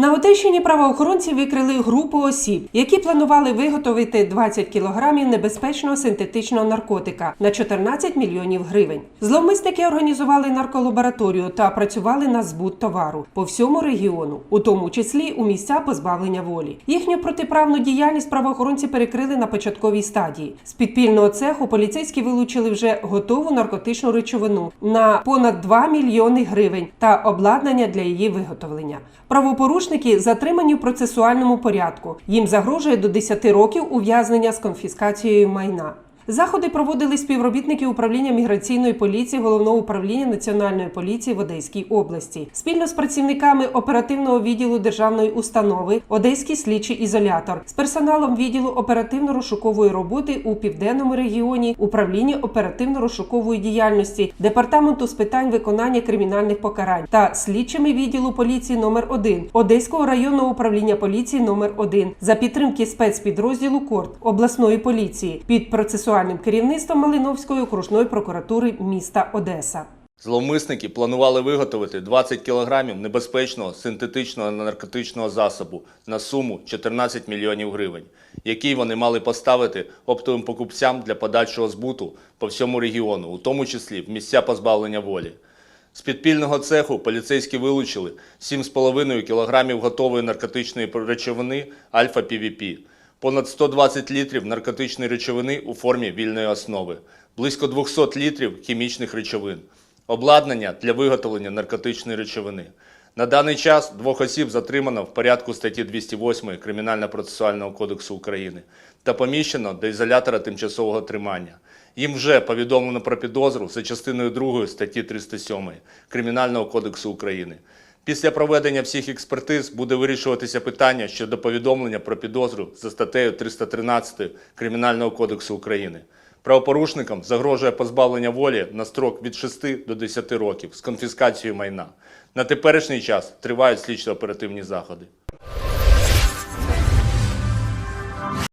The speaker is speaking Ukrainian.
На Одещині правоохоронці викрили групу осіб, які планували виготовити 20 кілограмів небезпечного синтетичного наркотика на 14 мільйонів гривень. Зловмисники організували нарколабораторію та працювали на збут товару по всьому регіону, у тому числі у місця позбавлення волі. Їхню протиправну діяльність правоохоронці перекрили на початковій стадії. З підпільного цеху поліцейські вилучили вже готову наркотичну речовину на понад 2 мільйони гривень та обладнання для її виготовлення. Правопорушники затримані в процесуальному порядку. Їм загрожує до 10 років ув'язнення з конфіскацією майна. Заходи проводили співробітники управління міграційної поліції головного управління національної поліції в Одеській області. Спільно з працівниками оперативного відділу державної установи Одеський слідчий ізолятор з персоналом відділу оперативно-розшукової роботи у південному регіоні управління оперативно-розшукової діяльності департаменту з питань виконання кримінальних покарань та слідчими відділу поліції номер 1 Одеського районного управління поліції номер 1 за підтримки спецпідрозділу КОРТ обласної поліції під процесуальним керівництвом Малиновської окружної прокуратури міста Одеса. Зловмисники планували виготовити 20 кілограмів небезпечного синтетичного наркотичного засобу на суму 14 мільйонів гривень, який вони мали поставити оптовим покупцям для подальшого збуту по всьому регіону, у тому числі в місця позбавлення волі. З підпільного цеху поліцейські вилучили 7,5 кілограмів готової наркотичної речовини альфа-ПВП, понад 120 літрів наркотичної речовини у формі вільної основи, близько 200 літрів хімічних речовин, обладнання для виготовлення наркотичної речовини. На даний час двох осіб затримано в порядку статті 208 Кримінально-процесуального кодексу України та поміщено до ізолятора тимчасового тримання. Їм вже повідомлено про підозру за частиною 2 статті 307 Кримінального кодексу України. Після проведення всіх експертиз буде вирішуватися питання щодо повідомлення про підозру за статтею 313 Кримінального кодексу України. Правопорушникам загрожує позбавлення волі на строк від 6 до 10 років з конфіскацією майна. На теперішній час тривають слідчо-оперативні заходи.